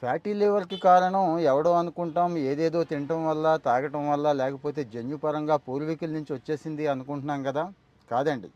Fatty లివర్కి కారణం ఎవడో అనుకుంటాం ఏదేదో తినటం వల్ల తాగటం వల్ల లేకపోతే జన్యుపరంగా పూర్వీకుల నుంచి వచ్చేసింది అనుకుంటున్నాం కదా? కాదండి.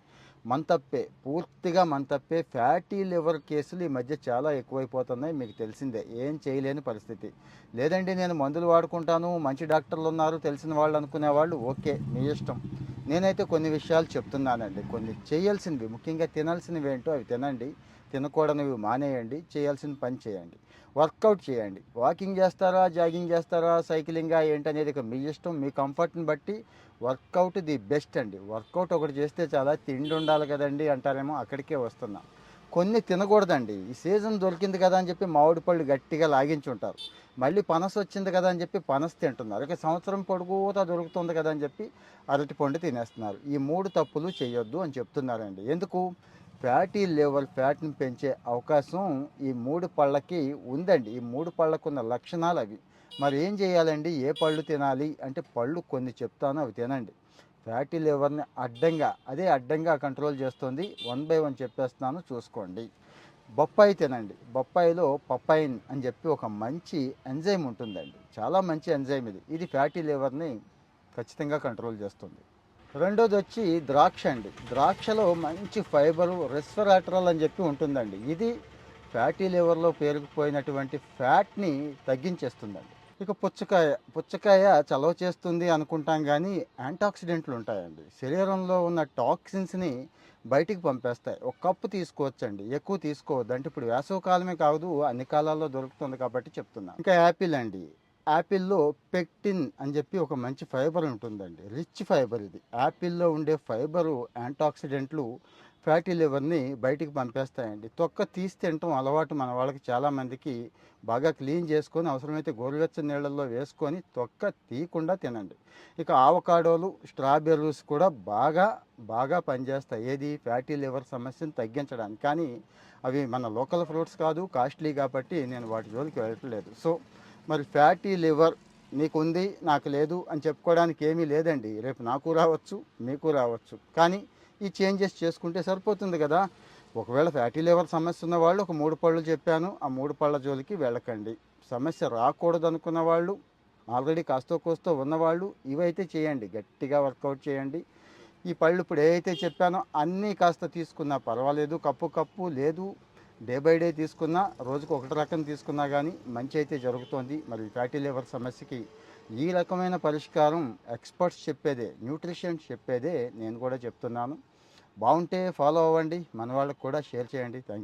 మన తప్పే పూర్తిగా మన తప్పే ఫ్యాటీ లివర్ కేసులు ఈ మధ్య చాలా ఎక్కువైపోతున్నాయి మీకు తెలిసిందే. ఏం చేయలేని పరిస్థితి. లేదండి నేను మందులు వాడుకుంటాను మంచి డాక్టర్లు ఉన్నారు తెలిసిన వాళ్ళు అనుకునే వాళ్ళు ఓకే మీ ఇష్టం. నేనైతే కొన్ని విషయాలు చెప్తున్నానండి. కొన్ని చేయాల్సినవి ముఖ్యంగా తినాల్సినవి ఏంటో అవి తినండి. తినకూడనివి మానేయండి. చేయాల్సిన పని చేయండి. వర్కౌట్ చేయండి. వాకింగ్ చేస్తారా జాగింగ్ చేస్తారా సైక్లింగా ఏంటనేది ఇక మీ ఇష్టం మీ కంఫర్ట్ని బట్టి వర్కౌట్ ది బెస్ట్ అండి. వర్కౌట్ ఒకటి చేస్తే చాలా తిండి ఉండాలి కదండి అంటారేమో అక్కడికే వస్తున్నాం. కొన్ని తినకూడదండి. ఈ సీజన్ దొరికింది కదా అని చెప్పి మామిడి పళ్ళు గట్టిగా లాగించుంటారు. మళ్ళీ పనస వచ్చింది కదా అని చెప్పి పనస తింటున్నారు. ఇక సంవత్సరం పొడుగుతా దొరుకుతుంది కదా అని చెప్పి అరటి పండు తినేస్తున్నారు. ఈ మూడు తప్పులు చేయొద్దు అని చెప్తున్నారండి. ఎందుకు? ఫ్యాటీ లెవెల్ ఫ్యాట్ని పెంచే అవకాశం ఈ మూడు పళ్ళకి ఉందండి. ఈ మూడు పళ్ళకున్న లక్షణాలు అవి. మరి ఏం చేయాలండి? ఏ పళ్ళు తినాలి? అంటే పళ్ళు కొన్ని చెప్తాను అవి తినండి. ఫ్యాటీ లివర్ని అడ్డంగా అదే అడ్డంగా కంట్రోల్ చేస్తుంది. వన్ బై వన్ చెప్పేస్తున్నాను చూసుకోండి. బొప్పాయి తినండి. బొప్పాయిలో పప్పాయిన్ అని చెప్పి ఒక మంచి ఎంజైమ్ ఉంటుందండి. చాలా మంచి ఎంజైమ్ ఇది. ఇది ఫ్యాటీ లివర్ని ఖచ్చితంగా కంట్రోల్ చేస్తుంది. రెండోది వచ్చి ద్రాక్ష అండి. ద్రాక్షలో మంచి ఫైబరు రెస్వరాట్రల్ అని చెప్పి ఉంటుందండి. ఇది ఫ్యాటీ లివర్లో పేరుకుపోయినటువంటి ఫ్యాట్ని తగ్గించేస్తుందండి. ఇక పుచ్చకాయ పుచ్చకాయ చలవ చేస్తుంది అనుకుంటాం కానీ యాంటాక్సిడెంట్లు ఉంటాయండి. శరీరంలో ఉన్న టాక్సిన్స్ని బయటికి పంపేస్తాయి. ఒక కప్పు తీసుకోవచ్చండి. ఎక్కువ తీసుకోవద్దు. అంటే ఇప్పుడు వేసవ కాలమే కాదు అన్ని కాలాల్లో దొరుకుతుంది కాబట్టి చెప్తున్నాను ఇంకా యాపిల్ అండి. యాపిల్లో పెక్టిన్ అని చెప్పి ఒక మంచి ఫైబర్ ఉంటుందండి. రిచ్ ఫైబర్ ఇది. యాపిల్లో ఉండే ఫైబరు యాంటాక్సిడెంట్లు ఫ్యాటీ లివర్ని బయటికి పంపేస్తాయండి. తొక్క తీసి తినటం అలవాటు మన వాళ్ళకి చాలామందికి బాగా క్లీన్ చేసుకొని అవసరమైతే గోరువెచ్చని నీళ్ళల్లో వేసుకొని తొక్క తీయకుండా తినండి. ఇక ఆవకాడోలు స్ట్రాబెర్రీస్ కూడా బాగా బాగా పనిచేస్తాయి. ఏది? ఫ్యాటీ లివర్ సమస్యను తగ్గించడానికి. కానీ అవి మన లోకల్ ఫ్రూట్స్ కాదు కాస్ట్లీ కాబట్టి నేను వాటి జోలికి వెళ్ళట్లేదు. సో మరి ఫ్యాటీ లివర్ నీకుంది నాకు లేదు అని చెప్పుకోవడానికి ఏమీ లేదండి. రేపు నాకు రావచ్చు మీకు రావచ్చు. కానీ ఈ చేంజెస్ చేసుకుంటే సరిపోతుంది కదా. ఒకవేళ ఫ్యాటీ లివర్ సమస్య ఉన్న వాళ్ళు ఒక మూడు పళ్ళు చెప్పాను. ఆ మూడు పళ్ళ జోలికి వెళ్ళకండి. సమస్య రాకూడదు అనుకున్న వాళ్ళు ఆల్రెడీ కాస్తో కోస్తో ఉన్నవాళ్ళు ఇవైతే చేయండి. గట్టిగా వర్కౌట్ చేయండి. ఈ పళ్ళు ఇప్పుడు ఏవైతే చెప్పానో అన్నీ కాస్త తీసుకున్నా పర్వాలేదు కప్పు కప్పు లేదు. డే బై డే తీసుకున్నా రోజుకు ఒకటి రకం తీసుకున్నా కానీ మంచి అయితే జరుగుతోంది. మరి ఫ్యాటీ లివర్ సమస్యకి ఈ రకమైన పరిష్కారం ఎక్స్పర్ట్స్ చెప్పేదే న్యూట్రిషన్స్ చెప్పేదే నేను కూడా చెప్తున్నాను. బాగుంటే ఫాలో అవ్వండి. మన వాళ్ళకి కూడా షేర్ చేయండి. థ్యాంక్